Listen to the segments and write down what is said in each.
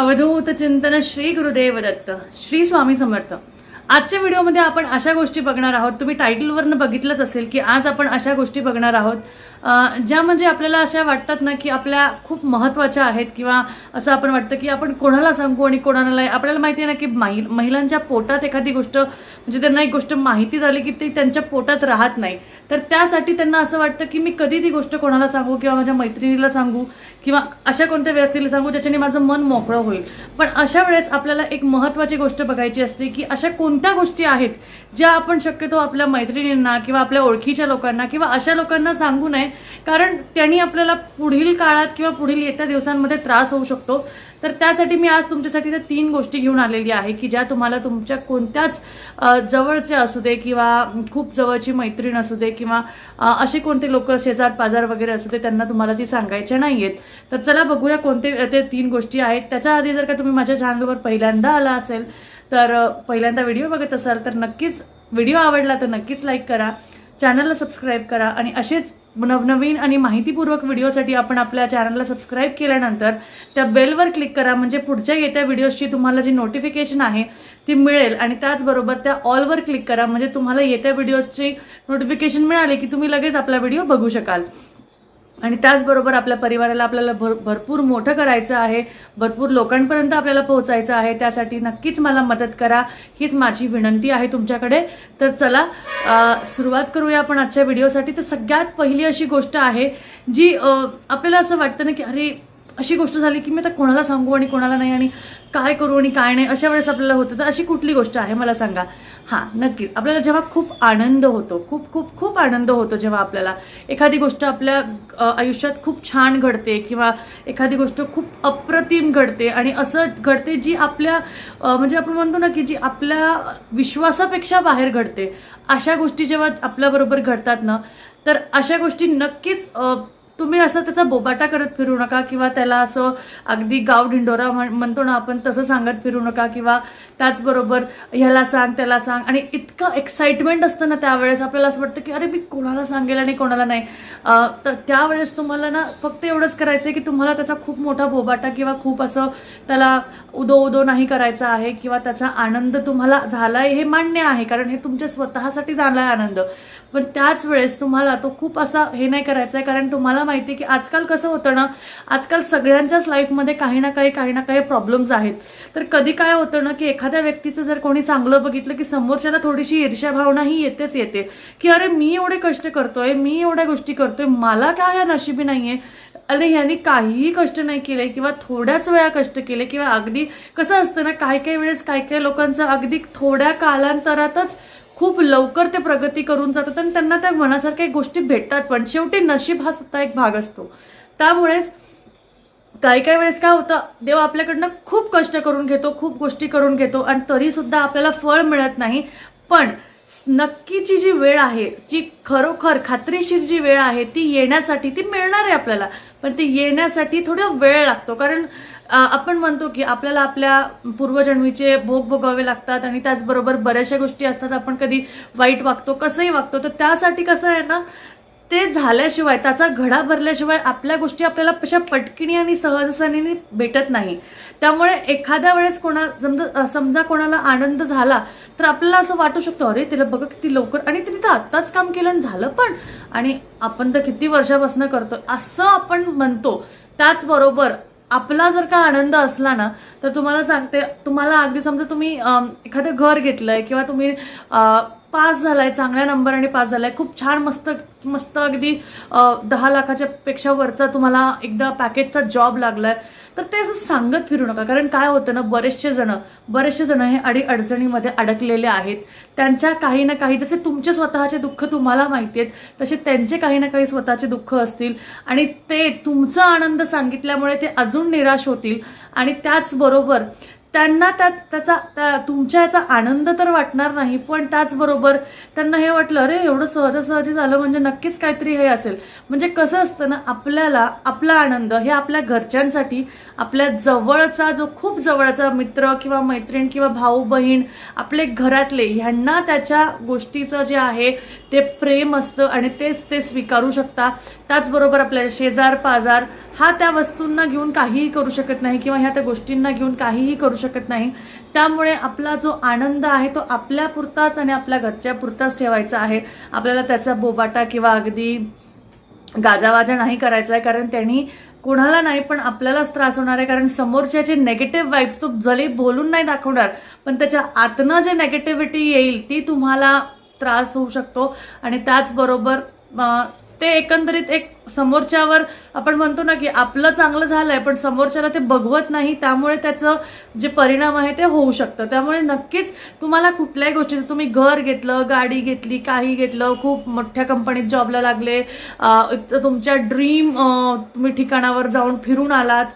अवधूत चिंतन श्री गुरुदेव दत्त श्री स्वामी समर्थ आजच्या व्हिडिओमध्ये आपण अशा गोष्टी बघणार आहोत. तुम्ही टायटलवरनं बघितलंच असेल की आज आपण अशा गोष्टी बघणार आहोत. ज्या म्हणजे आपल्याला अशा वाटतात ना की आपल्या खूप महत्त्वाच्या आहेत किंवा असं आपण वाटतं की आपण कोणाला सांगू आणि कोणाला नाही. आपल्याला माहिती आहे ना की माहि महिलांच्या पोटात एखादी गोष्ट म्हणजे त्यांना एक गोष्ट माहिती झाली की ती त्यांच्या पोटात राहत नाही. तर त्यासाठी त्यांना असं वाटतं की मी कधी ती गोष्ट कोणाला सांगू किंवा माझ्या मैत्रिणीला सांगू किंवा अशा कोणत्या व्यक्तीला सांगू ज्याच्याने माझं मन मोकळं होईल. पण अशा वेळेस आपल्याला एक महत्त्वाची गोष्ट बघायची असते की अशा कोण कोणत्या गोष्टी आहेत ज्या आपण शक्यतो आपल्या मैत्रिणींना किंवा आपल्या ओळखीच्या लोकांना किंवा अशा लोकांना सांगू नये? कारण त्यांनी आपल्याला पुढील काळात किंवा पुढील येत्या दिवसांमध्ये त्रास होऊ शकतो. तर त्यासाठी मी आज तुमच्यासाठी त्या तीन गोष्टी घेऊन आलेली आहे की ज्या तुम्हाला तुमच्या कोणत्याच जवळचे असू दे किंवा खूप जवळची मैत्रीण असू दे किंवा असे कोणते लोक शेजार पाजार वगैरे असू दे त्यांना तुम्हाला ती सांगायच्या नाही आहेत तर चला बघूया कोणते ते तीन गोष्टी आहेत. त्याच्या आधी जर का तुम्ही माझ्या चॅनलवर पहिल्यांदा आला असेल तर पहिल्यांदा व्हिडिओ बघत असाल तर नक्कीच व्हिडिओ आवडला तर नक्कीच लाईक करा. चॅनलला सबस्क्राईब करा आणि असेच नवनवीन आणि माहितीपूर्वक व्हिडिओसाठी आपण आपल्या चॅनलला सबस्क्राईब केल्यानंतर त्या बेलवर क्लिक करा. म्हणजे पुढच्या येत्या व्हिडिओजची तुम्हाला जी नोटिफिकेशन आहे ती मिळेल. आणि त्याचबरोबर त्या ऑलवर क्लिक करा. म्हणजे तुम्हाला येत्या व्हिडिओजची नोटिफिकेशन मिळाली की तुम्ही लगेच आपला व्हिडिओ बघू शकाल. आणि त्याचबरोबर आपल्या परिवाराला आपल्याला भर भरपूर मोठं करायचं आहे भरपूर लोकांपर्यंत आपल्याला पोहोचायचं आहे त्यासाठी नक्कीच मला मदत करा हीच माझी विनंती आहे तुमच्याकडे. तर चला सुरुवात करूया आपण आजच्या व्हिडिओसाठी. तर सगळ्यात पहिली अशी गोष्ट आहे जी आपल्याला असं वाटतं ना की अरे अशी गोष्ट झाली की मी आता कोणाला सांगू आणि कोणाला नाही आणि काय करू आणि काय नाही अशा वेळेस आपल्याला होतं. तर अशी कुठली गोष्ट आहे मला सांगा? हां नक्कीच. आपल्याला जेव्हा खूप आनंद होतो खूप खूप खूप आनंद होतो जेव्हा आपल्याला एखादी गोष्ट आपल्या आयुष्यात खूप छान घडते किंवा एखादी गोष्ट खूप अप्रतिम घडते आणि असं घडते जी आपल्या म्हणजे आपण म्हणतो ना की जी आपल्या विश्वासापेक्षा बाहेर घडते. अशा गोष्टी जेव्हा आपल्याबरोबर घडतात ना तर अशा गोष्टी नक्कीच तुम्ही असं त्याचा बोबाटा करत फिरू नका किंवा त्याला असं अगदी गाव ढिंडोरा म्हण- म्हणतो ना आपण तसं सांगत फिरू नका किंवा त्याचबरोबर ह्याला सांग त्याला सांग. आणि इतकं एक्साइटमेंट असतं ना त्यावेळेस आपल्याला असं वाटतं की अरे मी कोणाला सांगेल आणि कोणाला नाही. तर त्यावेळेस तुम्हाला ना फक्त एवढंच करायचं आहे की तुम्हाला त्याचा खूप मोठा बोबाटा किंवा खूप असं त्याला उदो उदो नाही करायचा आहे किंवा त्याचा आनंद तुम्हाला झालाय हे मान्य आहे कारण हे तुमच्या स्वतःसाठी झालाय आनंद. पण त्याच वेळेस तुम्हाला तो खूप असा हे नाही करायचा आहे कारण तुम्हाला माहिती आहे की आजकाल कसं होतं ना आजकाल सगळ्यांच्याच लाईफमध्ये काही ना काही काही ना काही प्रॉब्लेम्स आहेत. तर कधी काय होतं ना की एखाद्या व्यक्तीचं जर कोणी चांगलं बघितलं की समोरच्याला थोडीशी ईर्ष्या भावना ही येतेच येते की अरे मी एवढे कष्ट करतोय मी एवढ्या गोष्टी करतोय मला काय या नशिबी नाहीये? अरे ह्यांनी काहीही कष्ट नाही केले किंवा थोड्याच वेळा कष्ट केले किंवा अगदी कसं असतं ना काही काही वेळेस काही काही लोकांचं अगदी थोड्या कालांतरातच खूप लवकर ते प्रगती करून जातात आणि त्यांना त्या मनासारख्या गोष्टी भेटतात पण शेवटी नशीब हा सुद्धा एक भाग असतो. त्यामुळेच काही काही वेळेस काय होतं देव आपल्याकडनं खूप कष्ट करून घेतो खूप गोष्टी करून घेतो आणि तरीसुद्धा आपल्याला फळ मिळत नाही. पण नक्कीची जी वेळ आहे जी खरोखर खात्रीशीर जी वेळ आहे ती येण्यासाठी ती मिळणार आहे आपल्याला. पण ती येण्यासाठी थोडा वेळ लागतो. कारण आपण म्हणतो की आपल्याला आपल्या पूर्वजन्मीचे भोग भोगावे लागतात आणि त्याचबरोबर बऱ्याचशा गोष्टी असतात. आपण कधी वाईट वागतो कसंही वागतो. तर त्यासाठी कसं आहे ना ते झाल्याशिवाय त्याचा घडा भरल्याशिवाय आपल्या गोष्टी आपल्याला अशा पटकिणी आणि सहजसनीने भेटत नाही. त्यामुळे एखाद्या वेळेस कोणा समजा समजा कोणाला आनंद झाला तर आपल्याला असं वाटू शकतो अरे तिला बघा किती लवकर आणि तिने तर आत्ताच काम केलं आणि झालं पण. आणि आपण तर किती वर्षापासून करतो असं आपण म्हणतो. त्याचबरोबर आपला जर का आनंद असला ना तर तुम्हाला सांगते तुम्हाला अगदी समजा तुम्ही एखादं घर घेतलंय किंवा तुम्ही पास झालाय चांगल्या नंबराने पास झालाय. खूप छान मस्त मस्त अगदी दहा लाखाच्या पेक्षा वरचा तुम्हाला एकदा पॅकेजचा जॉब लागलाय. तर ते असं सांगत फिरू नका कारण काय होतं ना बरेचसे जण बरेचसे जण हे अडी अडचणीमध्ये अडकलेले आहेत. त्यांच्या काही ना काही जसे तुमचे स्वतःचे दुःख तुम्हाला माहिती आहेत तसे त्यांचे काही ना काही स्वतःचे दुःख असतील. आणि ते तुमचा आनंद सांगितल्यामुळे ते अजून निराश होतील. आणि त्याचबरोबर त्यांना त्यात त्याचा त्या तुमच्या याचा आनंद तर वाटणार नाही पण त्याचबरोबर त्यांना हे वाटलं अरे एवढं सहजासहजी झालं म्हणजे नक्कीच काहीतरी हे असेल. म्हणजे कसं असतं ना आपल्याला आपला आनंद हे आपल्या घरच्यांसाठी आपल्या जवळचा जो खूप जवळचा मित्र किंवा मैत्रीण किंवा भाऊ बहीण आपले घरातले ह्यांना त्याच्या गोष्टीचं जे आहे ते प्रेम असतं आणि तेच ते स्वीकारू शकता. त्याचबरोबर आपल्या शेजार पाजार हा त्या वस्तूंना घेऊन काहीही करू शकत नाही किंवा ह्या त्या गोष्टींना घेऊन काहीही करू शकत नाही. त्यामुळे आपला जो आनंद आहे तो आपल्यापुरताच आणि आपल्या घरच्या पुरताच ठेवायचा आहे. आपल्याला त्याचा बोबाटा किंवा अगदी गाजावाजा नाही करायचा आहे कारण त्यांनी कोणाला नाही पण आपल्यालाच त्रास होणार आहे कारण समोरच्याचे नेगेटिव्ह वाईब्स तो जरी बोलून नाही दाखवणार पण त्याच्या आतनं जे नेगेटिव्हिटी येईल ती तुम्हाला त्रास होऊ शकतो. आणि त्याचबरोबर ते एकंदरीत एक समोरच्यावर आपण म्हणतो ना की आपलं चांगलं झालंय पण समोरच्याला ते बघवत नाही त्यामुळे त्याचं जे परिणाम आहे ते होऊ शकतं. त्यामुळे नक्कीच तुम्हाला कुठल्याही गोष्टी तुम्ही घर घेतलं गाडी घेतली काही घेतलं खूप मोठ्या कंपनीत जॉबला लागले तुमच्या ड्रीम तुम्ही ठिकाणावर जाऊन फिरून आलात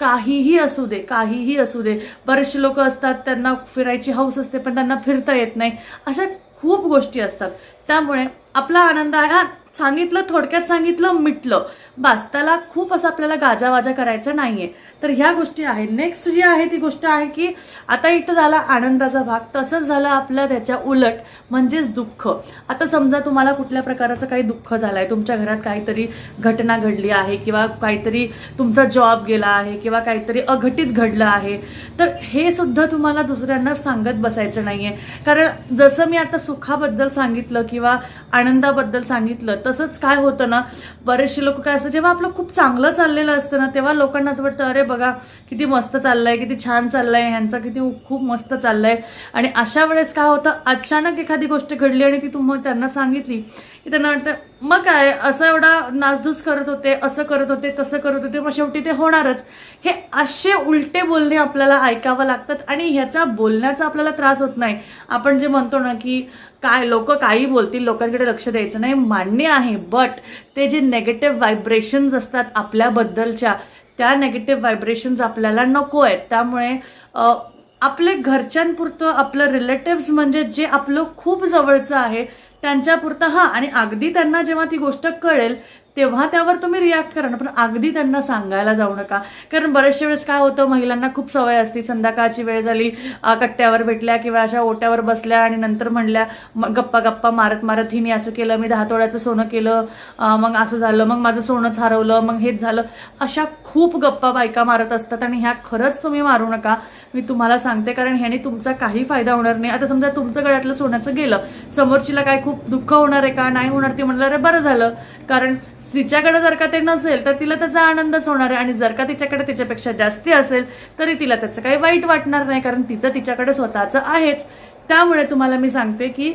काहीही असू दे काहीही असू दे. बरेचसे लोक असतात त्यांना फिरायची हौस असते पण त्यांना फिरता येत नाही. अशा खूप गोष्टी असतात. त्यामुळे आपला आनंद आहे हा सांगितलं थोडक्यात सांगितलं मिटलं. बस त्याला खूप असं आपल्याला गाजावाजा करायचं नाहीये. तर ह्या गोष्टी आहेत. नेक्स्ट जी आहे ती गोष्ट आहे की आता इथं झाला आनंदाचा भाग तसंच झालं आपलं त्याच्या उलट म्हणजेच दुःख. आता समजा तुम्हाला कुठल्या प्रकारचं काही दुःख झालं आहे तुमच्या घरात काहीतरी घटना घडली आहे किंवा काहीतरी तुमचा जॉब गेला आहे किंवा काहीतरी अघटित घडलं आहे तर हे सुद्धा तुम्हाला दुसऱ्यांना सांगत बसायचं नाहीये. कारण जसं मी आता सुखाबद्दल सांगितलं किंवा आनंदाबद्दल सांगितलं तसंच काय होतं ना बरेचसे लोक काय असतं जेव्हा आपलं खूप चांगलं चाललेलं असतं ना तेव्हा लोकांना असं वाटतं अरे बघा किती मस्त चाललंय किती छान चाललंय ह्यांचं किती खूप मस्त चाललंय. आणि अशा वेळेस काय होतं अचानक एखादी गोष्ट घडली आणि ती तुम्ही त्यांना सांगितली की त्यांना वाटतं मग काय असं एवढा नासधूस करत होते असं करत होते तसं करत होते मग शेवटी ते होणारच. हे असे उलटे बोलणे आपल्याला ऐकावं लागतात आणि ह्याचा बोलण्याचा आपल्याला त्रास होत नाही. आपण जे म्हणतो ना की काय लोक काही बोलतील लोकांकडे लक्ष द्यायचं नाही मान्य आहे. बट ते जे नेगेटिव्ह व्हायब्रेशन्स असतात आपल्याबद्दलच्या त्या नेगेटिव्ह व्हायब्रेशन्स आपल्याला नको आहेत. त्यामुळे आपले घरच्यांपुरतं आपलं रिलेटिव्ज म्हणजे जे आपलं खूप जवळचं आहे त्यांच्यापुरतं हां. आणि अगदी त्यांना जेव्हा ती गोष्ट कळेल तेव्हा त्यावर तुम्ही रिॲक्ट करा ना. पण अगदी त्यांना सांगायला जाऊ नका. कारण बरेचशे वेळेस काय होतं महिलांना खूप सवय असते. संध्याकाळची वेळ झाली कट्ट्यावर भेटल्या किंवा अशा ओट्यावर बसल्या आणि नंतर म्हणल्या गप्पा गप्पा मारत मारत हिने असं केलं मी दहा तोळ्याचं सोनं केलं मग असं झालं मग माझं सोनंच हरवलं मग हेच झालं. अशा खूप गप्पा बायका मारत असतात आणि ह्या खरंच तुम्ही मारू नका. मी तुम्हाला सांगते कारण ह्याने तुमचा काही फायदा होणार नाही. आता समजा तुमचं गळ्यातलं सोन्याचं गेलं. समोरचीला काय खूप दुःख होणार आहे का? नाही होणार ते म्हणलं अरे बरं झालं. कारण तिच्याकडे जर का ते नसेल तर तिला त्याचा आनंदच होणार आहे. आणि जर का तिच्याकडे तिच्यापेक्षा जास्ती असेल तरी तिला त्याचं काही वाईट वाटणार नाही कारण तिचं तिच्याकडे स्वतःचं आहेच. त्यामुळे तुम्हाला मी सांगते की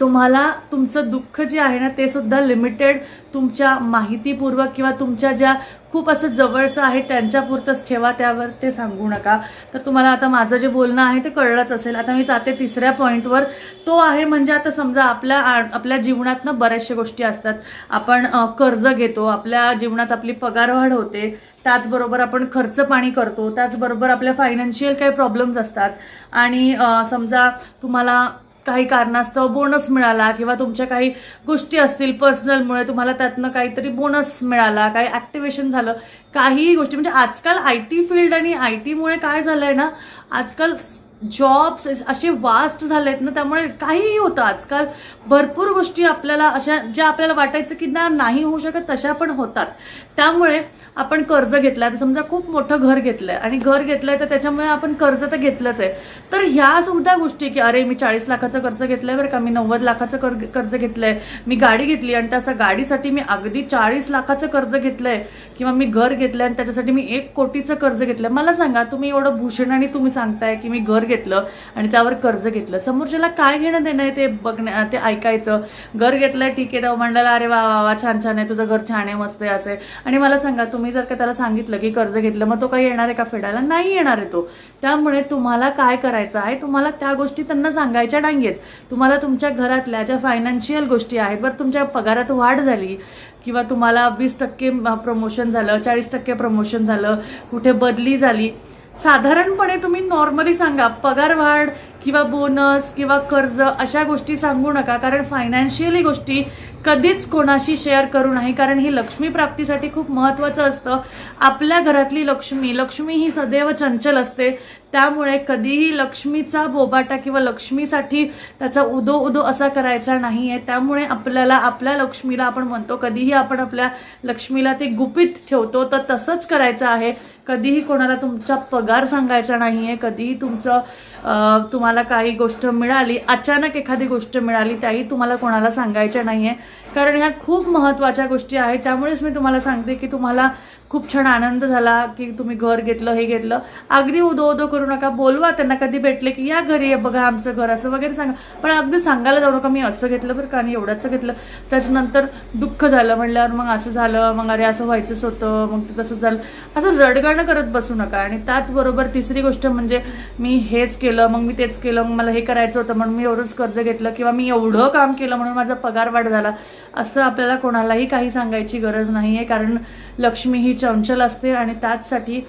तुम्हाला तुमचं दुःख जे आहे ना ते सुद्धा लिमिटेड तुमच्या माहितीपूर्वक किंवा तुमच्या ज्या खूप असं जवळचं आहे त्यांच्यापुरतंच ठेवा त्यावर ते सांगू नका. तर तुम्हाला आता माझं जे बोलणं आहे ते कळलंच असेल. आता मी जाते तिसऱ्या पॉईंटवर तो आहे म्हणजे आता समजा आपल्या आ- आपल्या जीवनात ना बऱ्याचशा गोष्टी असतात. आपण कर्ज घेतो आपल्या जीवनात आपली पगारवाढ होते त्याचबरोबर आपण खर्च पाणी करतो त्याचबरोबर आपल्या फायनान्शियल काही प्रॉब्लेम्स असतात. आणि समजा तुम्हाला काही कारणास्तव बोनस मिळाला किंवा तुमच्या काही गोष्टी असतील पर्सनलमुळे तुम्हाला त्यातनं काहीतरी बोनस मिळाला काही ॲक्टिवेशन झालं काहीही गोष्टी. म्हणजे आजकाल आय टी फील्ड आणि आय टीमुळे काय झालं आहे ना आजकाल जॉब्स असे वास्ट झाले आहेत ना त्यामुळे काहीही होतं आजकाल. भरपूर गोष्टी आपल्याला अशा ज्या आपल्याला वाटायचं की ना नाही होऊ शकत तशा पण होतात. त्यामुळे आपण कर्ज घेतलं आहे समजा खूप मोठं घर घेतलंय. आणि घर घेतलंय तर त्याच्यामुळे आपण कर्ज तर घेतलंच आहे. तर ह्या सुद्धा गोष्टी की अरे मी चाळीस लाखाचं कर्ज घेतलंय बरं का मी नव्वद लाखाचं कर्ज कर्ज घेतलंय. मी गाडी घेतली आणि त्या गाडीसाठी मी अगदी चाळीस लाखाचं कर्ज घेतलंय. किंवा मी घर घेतलंय आणि त्याच्यासाठी मी एक कोटीचं कर्ज घेतलंय. मला सांगा तुम्ही एवढं भूषणाने तुम्ही सांगताय की मी घर घेतलं आणि त्यावर कर्ज घेतलं. समोरच्याला काय घेणं देणं आहे ते बघण्या ते ऐकायचं. घर घेतलं ठीक आहे. तेव्हा अरे वा वा वा छान छान आहे. तुझं घर छान आहे मस्त आहे असं. आहे आणि मला सांगा तुम्ही जर का त्याला सांगितलं की कर्ज घेतलं मग तो काही येणार आहे का फेडायला? नाही येणार आहे तो. त्यामुळे तुम्हाला काय करायचं आहे? तुम्हाला त्या गोष्टी त्यांना सांगायच्या डांगेत. तुम्हाला तुमच्या घरातल्या ज्या फायनान्शियल गोष्टी आहेत बरं तुमच्या पगारात वाढ झाली किंवा तुम्हाला वीस टक्के प्रमोशन झालं चाळीस टक्के प्रमोशन झालं कुठे बदली झाली साधारणपणे तुम्ही नॉर्मली सांगा पगार वाढ किंवा बोनस किंवा कर्ज अशा गोष्टी सांगू नका कारण फायनान्शियली गोष्टी कधीच कोणाशी शेअर करू नाही. कारण ही लक्ष्मी प्राप्तीसाठी खूप महत्त्वाचं असतं. आपल्या घरातली लक्ष्मी लक्ष्मी ही सदैव चंचल असते. त्यामुळे कधीही लक्ष्मीचा बोबाटा किंवा लक्ष्मीसाठी त्याचा उदो उदो असा करायचा नाही आहे त्यामुळे आपल्याला आपल्या लक्ष्मीला आपण म्हणतो कधीही आपण आपल्या लक्ष्मीला ते गुपित ठेवतो तर तसंच करायचं आहे. कधीही कोणाला तुमचा पगार सांगायचा नाही आहे कधीही तुमचं तुम्हाला काही गोष्ट मिळाली अचानक एखादी गोष्ट मिळाली त्याही तुम्हाला कोणाला सांगायच्या नाही आहे कारण ह्या खूप महत्त्वाच्या गोष्टी आहेत. त्यामुळेच मी तुम्हाला सांगते की तुम्हाला खूप छान आनंद झाला की तुम्ही घर घेतलं हे घेतलं. अगदी उदो उदो करू नका बोलवा त्यांना कधी भेटले की या घरी बघा आमचं घर असं वगैरे सांगा. पण अगदी सांगायला जाऊ नका मी असं घेतलं बरं का आणि एवढंच घेतलं. त्याच्यानंतर दुःख झालं म्हणल्यावर मग असं झालं मग अरे असं व्हायचंच होतं मग ते तसं झालं. असं रडगाणं करत बसू नका. आणि त्याचबरोबर तिसरी गोष्ट म्हणजे मी हेच केलं मग मी तेच केलं मग मला हे करायचं होतं म्हणून मी एवढंच कर्ज घेतलं किंवा मी एवढं काम केलं म्हणून माझा पगार वाढ झाला. असं आपल्याला कोणालाही काही सांगायची गरज नाही आहे कारण लक्ष्मी ही चंचल असते आणि त्याचसाठी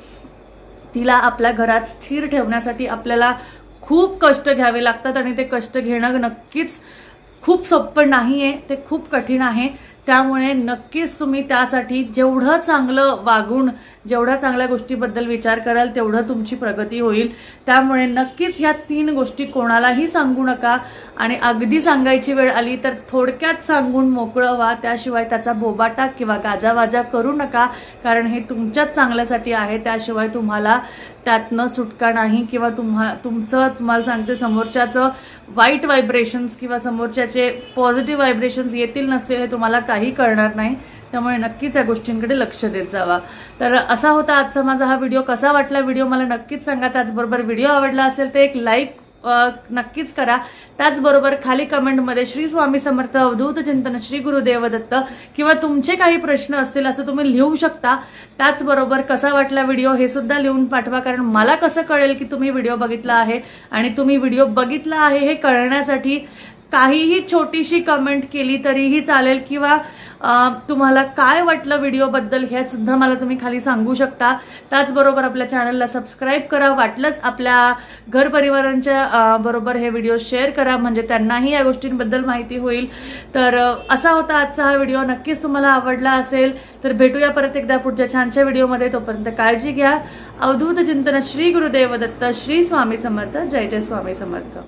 तिला आपल्या घरात स्थिर ठेवण्यासाठी आपल्याला खूप कष्ट घ्यावे लागतात आणि ते कष्ट घेणं नक्कीच खूप सोपं नाही आहे ते खूप कठीण आहे. त्यामुळे नक्कीच तुम्ही त्यासाठी जेवढं चांगलं वागून जेवढ्या चांगल्या गोष्टीबद्दल विचार कराल तेवढं तुमची प्रगती होईल. त्यामुळे नक्कीच ह्या तीन गोष्टी कोणालाही सांगू नका. आणि अगदी सांगायची वेळ आली तर थोडक्यात सांगून मोकळं व्हा. त्याशिवाय त्याचा बोबाटा किंवा गाजावाजा करू नका कारण हे तुमच्याच चांगल्यासाठी आहे. त्याशिवाय तुम्हाला त्यातनं सुटका नाही किंवा तुम्हा तुमचं तुम्हाला सांगते समोरच्याचं वाईट व्हायब्रेशन्स किंवा समोरच्याचे पॉझिटिव्ह व्हायब्रेशन्स येतील नसतील हे तुम्हाला काही कळणार नाही. त्यामुळे नक्कीच या गोष्टींकडे लक्ष देत जावा. तर असा होता आजचा माझा हा व्हिडिओ. कसा वाटला व्हिडिओ मला नक्कीच सांगा. त्याचबरोबर व्हिडिओ आवडला असेल तर एक लाईक नक्कीच करा. त्याचबरोबर खाली कमेंटमध्ये श्री स्वामी समर्थ अवधूत चिंतन श्री गुरुदेव दत्त किंवा तुमचे काही प्रश्न असतील असं तुम्ही लिहू शकता. त्याचबरोबर कसा वाटला व्हिडिओ हे सुद्धा लिहून पाठवा कारण मला कसं कळेल की तुम्ही व्हिडिओ बघितला आहे आणि तुम्ही व्हिडिओ बघितला आहे हे कळण्यासाठी काहीही छोटीशी कमेंट केली तरीही चालेल किंवा तुम्हाला काय वाटलं व्हिडिओबद्दल हे सुद्धा मला तुम्ही खाली सांगू शकता. त्याचबरोबर आपल्या चॅनलला सबस्क्राईब करा. वाटलंच आपल्या घर परिवारांच्या बरोबर हे व्हिडिओ शेअर करा. म्हणजे त्यांनाही या गोष्टींबद्दल माहिती होईल. तर असा होता आजचा हा व्हिडिओ नक्कीच तुम्हाला आवडला असेल तर भेटूया परत एकदा पुढच्या छानशा व्हिडिओमध्ये तोपर्यंत काळजी घ्या. अवधूत चिंतन श्री गुरुदेव दत्त श्री स्वामी समर्थ. जय जय स्वामी समर्थ.